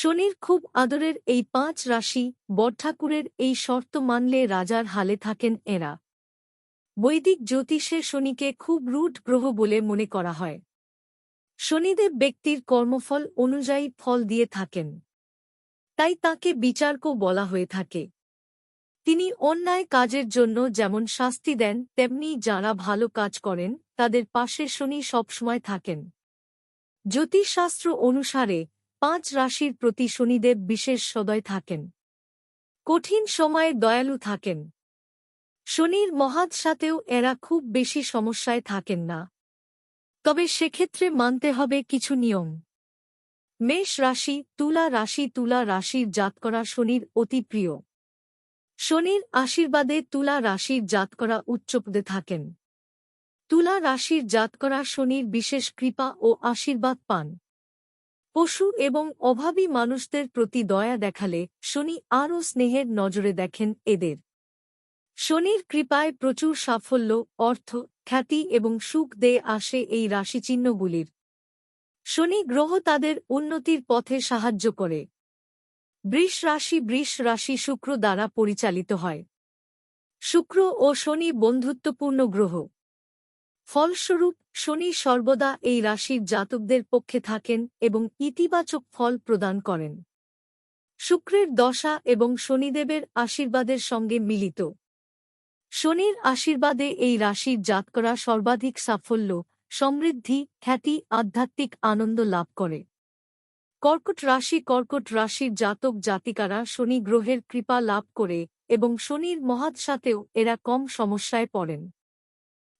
শনির খুব আদরের এই পাঁচ রাশি বরঠাকুরের এই শর্ত মানলে রাজার হালে থাকেন এরা। বৈদিক জ্যোতিষে শনিকে খুব রুট গ্রহ বলে মনে করা হয়। শনিদেব ব্যক্তির কর্মফল অনুযায়ী ফল দিয়ে থাকেন। তাই তাকে বিচারক বলা হয়ে থাকে। তিনি অন্যায় কাজের জন্য যেমন শাস্তি দেন, তেমনি যারা ভালো কাজ করেন, তাদের পাশে শনি সবসময় থাকেন। জ্যোতিষশাস্ত্র অনুসারে পাঁচ রাশির প্রতি শনিদেব বিশেষ সদয় থাকেন। কঠিন সময়ে দয়ালু থাকেন। শনির মহাদ সাথেও এরা খুব বেশি সমস্যায় থাকেন না। তবে সেক্ষেত্রে মানতে হবে কিছু নিয়ম। মেষ রাশি, তুলা রাশি, তুলা রাশির জাতকরা শনির অতি প্রিয়। শনির আশীর্বাদে তুলা রাশির জাতকরা উচ্চপদে থাকেন। তুলা রাশির জাতকরা শনির বিশেষ কৃপা ও আশীর্বাদ পান। পশু এবং অভাবী মানুষদের প্রতি দয়া দেখালে শনি আরও স্নেহের নজরে দেখেন এদের। শনির কৃপায় প্রচুর সাফল্য, অর্থ, খ্যাতি এবং সুখ দিয়ে আসে এই রাশিচিহ্নগুলির। শনি গ্রহ তাদের উন্নতির পথে সাহায্য করে। বৃষ রাশি বৃষ রাশি শুক্র দ্বারা পরিচালিত হয়। শুক্র ও শনি বন্ধুত্বপূর্ণ গ্রহ। ফলস্বরূপ শনি সর্বদা এই রাশির জাতকদের পক্ষে থাকেন এবং ইতিবাচক ফল প্রদান করেন। শুক্রের দশা এবং শনিদেবের আশীর্বাদের সঙ্গে মিলিত। শনির আশীর্বাদে এই রাশির জাতকরা সর্বাধিক সাফল্য, সমৃদ্ধি, খ্যাতি, আধ্যাত্মিক আনন্দ লাভ করে। কর্কট রাশি কর্কট রাশির জাতক জাতিকারা শনি গ্রহের কৃপা লাভ করে এবং শনির মহাৎ সাথেও এরা কম সমস্যায় পড়েন।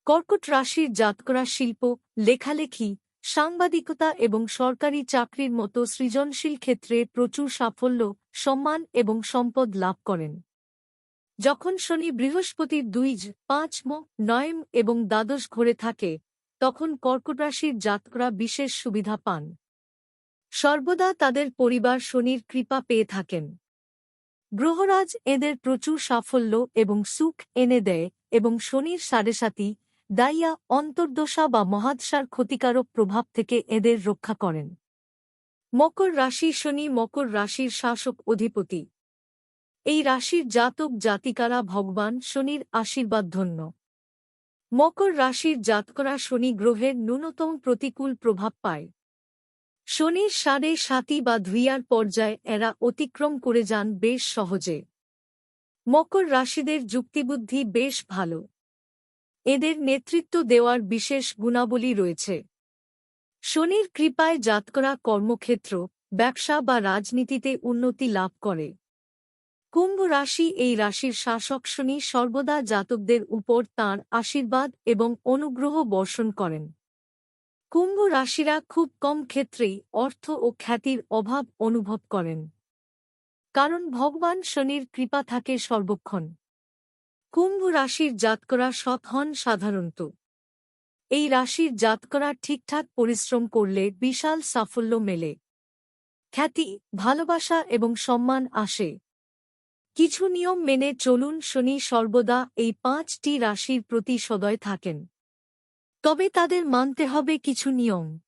কর্কট রাশির জাতকরা শিল্প, লেখালেখি, সাংবাদিকতা এবং সরকারি চাকরির মতো সৃজনশীল ক্ষেত্রে প্রচুর সাফল্য, সম্মান এবং সম্পদ লাভ করেন। যখন শনি বৃহস্পতির দুইজ পাঁচ ম নয়ম এবং দ্বাদশ ঘরে থাকে, তখন কর্কট রাশির জাতকরা বিশেষ সুবিধা পান। সর্বদা তাদের পরিবার শনির কৃপা পেয়ে থাকেন। গ্রহরাজ এদের প্রচুর সাফল্য এবং সুখ এনে দেয় এবং শনির সাড়েসাতি দাইয়া অন্তর্দশা বা মহাদশার ক্ষতিকারক প্রভাব থেকে এদের রক্ষা করেন। মকর রাশি শনি মকর রাশির শাসক অধিপতি। এই রাশির জাতক জাতিকারা ভগবান শনির আশীর্বাদ ধন্য। মকর রাশির জাতকরা শনি গ্রহের ন্যূনতম প্রতিকূল প্রভাব পায়। শনির সাড়ে সাতি বা ধুইয়ার পর্যায়ে এরা অতিক্রম করে যান বেশ সহজে। মকর রাশিদের যুক্তিবুদ্ধি বেশ ভালো। এদের নেতৃত্ব দেওয়ার বিশেষ গুণাবলী রয়েছে। শনির কৃপায় জাতকরা কর্মক্ষেত্র, ব্যবসা বা রাজনীতিতে উন্নতি লাভ করে। কুম্ভ রাশি এই রাশির শাসক শনি সর্বদা জাতকদের উপর তাঁর আশীর্বাদ এবং অনুগ্রহ বর্ষণ করেন। কুম্ভ রাশিরা খুব কম ক্ষেত্রেই অর্থ ও খ্যাতির অভাব অনুভব করেন। কারণ ভগবান শনির কৃপা থাকে সর্বক্ষণ। কুম্ভ রাশির জাতকরা সৎ হন সাধারণত। এই রাশির জাতকরা ঠিকঠাক পরিশ্রম করলে বিশাল সাফল্য মেলে। খ্যাতি, ভালোবাসা এবং সম্মান আসে। কিছু নিয়ম মেনে চলুন শনি সর্বদা এই পাঁচটি রাশির প্রতি সদয় থাকেন। তবে তাদের মানতে হবে কিছু নিয়ম।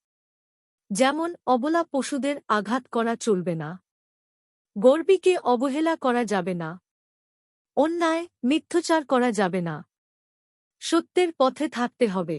যেমন, অবলা পশুদের আঘাত করা চলবে না। গর্বিকে অবহেলা করা যাবে না। অন্যায় মিথ্যচার করা যাবে না। সত্যের পথে থাকতে হবে।